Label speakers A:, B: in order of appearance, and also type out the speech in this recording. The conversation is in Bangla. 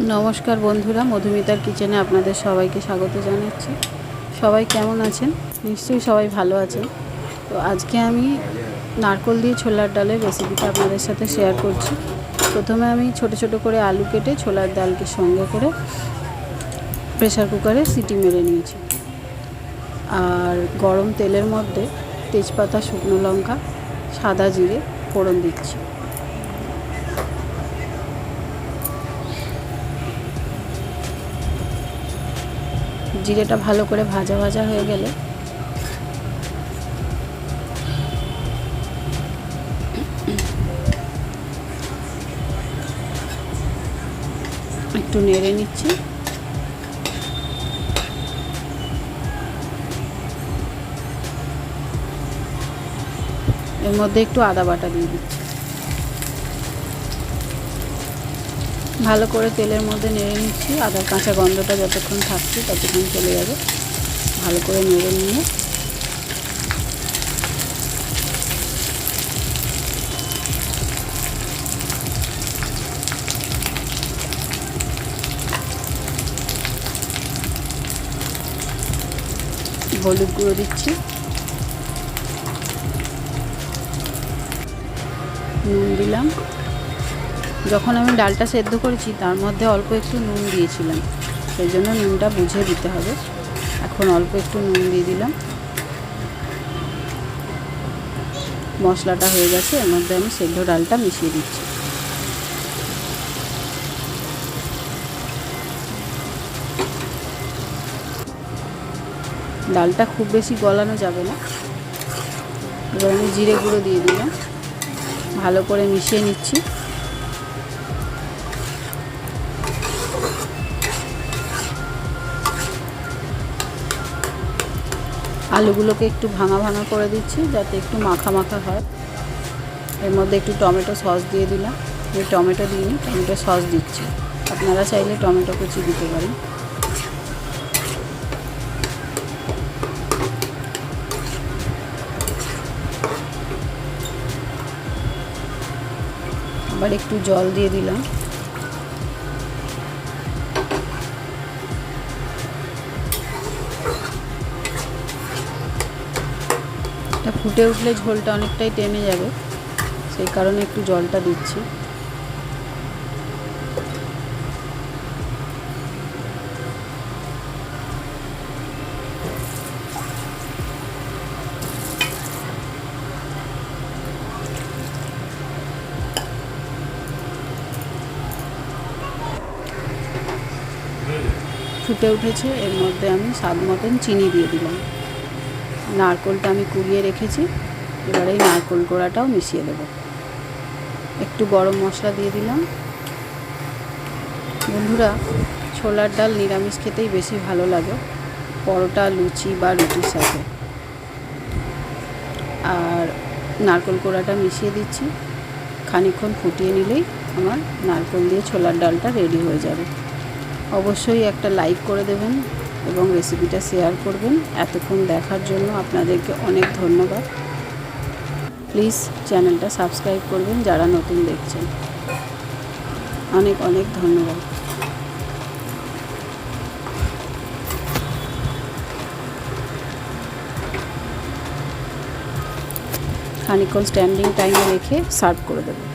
A: নমস্কার বন্ধুরা, মধুমিতার কিচেনে আপনাদের সবাইকে স্বাগত জানাচ্ছি। সবাই কেমন আছেন? নিশ্চয়ই সবাই ভালো আছেন। তো আজকে আমি নারকল দিয়ে ছোলার ডালের রেসিপিটা আপনাদের সাথে শেয়ার করছি। প্রথমে আমি ছোট ছোট করে আলু কেটে ছোলার ডালকে সঙ্গে করে প্রেসার কুকারে সিটি মেরে নিয়েছি। আর গরম তেলের মধ্যে তেজপাতা, শুকনো লঙ্কা, সাদা জিরে ফোড়ন দিচ্ছি। জিরেটা ভালো করে ভাজা ভাজা হয়ে গেলে একটু নেড়ে নিচ্ছি। এর মধ্যে একটু আদা বাটা দিয়ে দিচ্ছি। ভালো করে তেলের মধ্যে নেড়ে নিচ্ছি। আদার কাঁচা গন্ধটা যতক্ষণ থাকছে ততক্ষণ চলে যাবে। ভালো করে নেড়ে নিয়ে। হলুদ গুঁড়ো দিচ্ছি। নুন দিলাম। যখন আমি ডালটা সেদ্ধ করেছি, তার মধ্যে অল্প একটু নুন দিয়েছিলাম। সেই জন্য নুনটা বুঝে দিতে হবে। এখন অল্প একটু নুন দিয়ে দিলাম। মশলাটা হয়ে গেছে, এর মধ্যে আমি সেদ্ধ ডালটা মিশিয়ে দিচ্ছি। ডালটা খুব বেশি গলানো যাবে না। এবার আমি জিরে গুঁড়ো দিয়ে দিলাম। ভালো করে মিশিয়ে নিচ্ছি। আলুগুলোকে একটু ভাঙা ভাঙা করে দিচ্ছি, যাতে একটু মাখা মাখা হয়। এর মধ্যে একটু টমেটো সস দিয়ে দিলাম। আমি টমেটো দিইনি, টমেটো সস দিচ্ছি। আপনারা চাইলে টমেটো কুচি দিতে পারেন। আবার একটু জল দিয়ে দিলাম। এটা ফুটে উঠলে ঝোলটা অনেকটাই টেনে যাবে। সেই কারণে একটু জলটা দিচ্ছি। ফুটে উঠেছে, এর মধ্যে আমি স্বাদ মতন চিনি দিয়ে দিলাম। নারকোলটা আমি কুড়িয়ে রেখেছি। এবার এই নারকোল গোড়াটাও মিশিয়ে দেব। একটু গরম মশলা দিয়ে দিলাম। বন্ধুরা, ছোলার ডাল নিরামিষ খেতেই বেশি ভালো লাগে, পরোটা, লুচি বা রুটির সাথে। আর নারকোল কোড়াটা মিশিয়ে দিচ্ছি। খানিক্ষণ ফুটিয়ে নিলেই আমার নারকোল দিয়ে ছোলার ডালটা রেডি হয়ে যাবে। অবশ্যই একটা লাইক করে দেবেন এবং রেসিপিটা শেয়ার করবেন। এতক্ষণ দেখার জন্য আপনাদেরকে অনেক ধন্যবাদ। প্লিজ চ্যানেলটা সাবস্ক্রাইব করবেন যারা নতুন দেখছেন। অনেক অনেক ধন্যবাদ। খানিক্ষণ স্ট্যান্ডিং টাইমে রেখে সার্ভ করে দেবো।